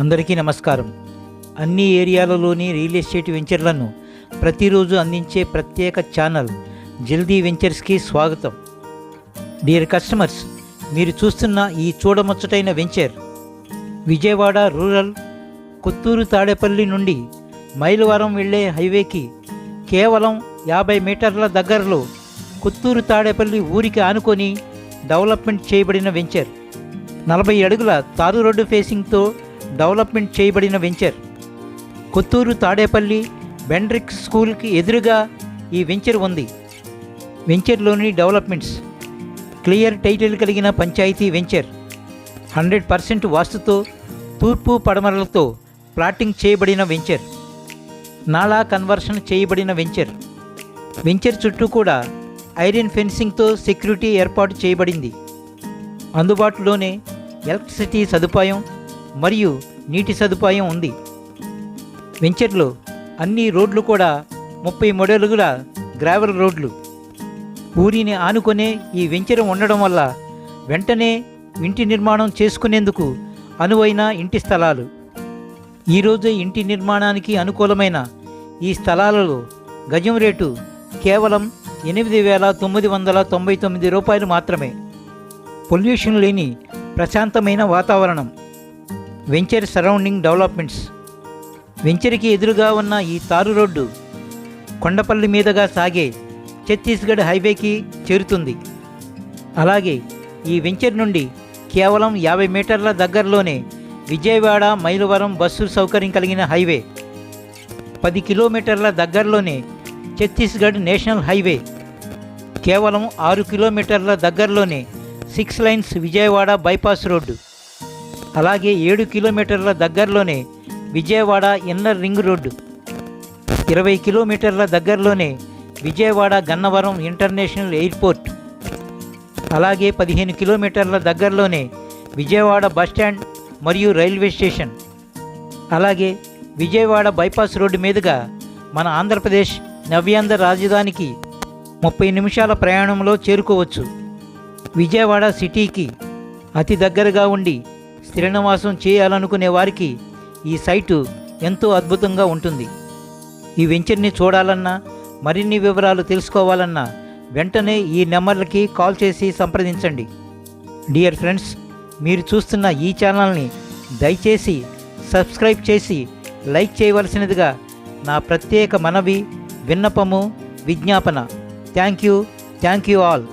అందరికీ నమస్కారం. అన్ని ఏరియాలలోని రియల్ ఎస్టేట్ వెంచర్లను ప్రతిరోజు అందించే ప్రత్యేక ఛానల్ జల్దీ వెంచర్స్కి స్వాగతం. డియర్ కస్టమర్స్ మీరు చూస్తున్న ఈ చూడముచ్చటైన వెంచర్ విజయవాడ రూరల్ కొత్తూరు తాడేపల్లి నుండి మైలవరం వెళ్ళే హైవేకి కేవలం యాభై మీటర్ల దగ్గరలో కొత్తూరు తాడేపల్లి ఊరికి ఆనుకొని డెవలప్మెంట్ చేయబడిన వెంచర్. నలభై అడుగుల తారు రోడ్డు ఫేసింగ్తో డెవలప్మెంట్ చేయబడిన వెంచర్. కొత్తూరు తాడేపల్లి బెండ్రిక్ స్కూల్కి ఎదురుగా ఈ వెంచర్ ఉంది. వెంచర్లోని డెవలప్మెంట్స్. క్లియర్ టైటిల్ కలిగిన పంచాయతీ వెంచర్. హండ్రెడ్ పర్సెంట్ వాస్తుతో తూర్పు పడమరలతో ప్లాటింగ్ చేయబడిన వెంచర్. నాలా కన్వర్షన్ చేయబడిన వెంచర్. వెంచర్ చుట్టూ కూడా ఐరన్ ఫెన్సింగ్తో సెక్యూరిటీ ఏర్పాటు చేయబడింది. అందుబాటులోనే ఎలక్ట్రిసిటీ సదుపాయం మరియు నీటి సదుపాయం ఉంది. వెంచర్లో అన్ని రోడ్లు కూడా ముప్పై మోడలుగుల గ్రావెల్ రోడ్లు. ఊరిని ఆనుకునే ఈ వెంచర్ ఉండడం వల్ల వెంటనే ఇంటి నిర్మాణం చేసుకునేందుకు అనువైన ఇంటి స్థలాలు. ఈరోజు ఇంటి నిర్మాణానికి అనుకూలమైన ఈ స్థలాలలో గజం రేటు కేవలం ఎనిమిది వేల తొమ్మిది వందల తొంభై తొమ్మిది రూపాయలు మాత్రమే. పొల్యూషన్ లేని ప్రశాంతమైన వాతావరణం. Venture surrounding developments. వెంచర్కి ఎదురుగా ఉన్న ఈ తారు రోడ్డు కొండపల్లి మీదుగా సాగే ఛత్తీస్గఢ్ హైవేకి చేరుతుంది. అలాగే ఈ వెంచర్ నుండి కేవలం యాభై మీటర్ల దగ్గరలోనే విజయవాడ మైలవరం బస్సు సౌకర్యం కలిగిన హైవే పది కిలోమీటర్ల దగ్గరలోనే ఛత్తీస్గఢ్ నేషనల్ హైవే కేవలం ఆరు కిలోమీటర్ల దగ్గరలోనే six lines Vijayawada bypass road. అలాగే ఏడు కిలోమీటర్ల దగ్గరలోనే విజయవాడ ఇన్నర్ రింగ్ రోడ్డు. ఇరవై కిలోమీటర్ల దగ్గరలోనే విజయవాడ గన్నవరం ఇంటర్నేషనల్ ఎయిర్పోర్ట్. అలాగే పదిహేను కిలోమీటర్ల దగ్గరలోనే విజయవాడ బస్టాండ్ మరియు రైల్వే స్టేషన్. అలాగే విజయవాడ బైపాస్ రోడ్డు మీదుగా మన ఆంధ్రప్రదేశ్ నవ్యాంధ్ర రాజధానికి ముప్పై నిమిషాల ప్రయాణంలో చేరుకోవచ్చు. విజయవాడ సిటీకి అతి దగ్గరగా ఉండి స్థిర చేయాలనుకునే వారికి ఈ సైటు ఎంతో అద్భుతంగా ఉంటుంది. ఈ వెంచర్ని చూడాలన్నా మరిన్ని వివరాలు తెలుసుకోవాలన్నా వెంటనే ఈ నెంబర్లకి కాల్ చేసి సంప్రదించండి. డియర్ ఫ్రెండ్స్ మీరు చూస్తున్న ఈ ఛానల్ని దయచేసి సబ్స్క్రైబ్ చేసి లైక్ చేయవలసినదిగా నా ప్రత్యేక మనవి విన్నపము విజ్ఞాపన. Thank you thank you all.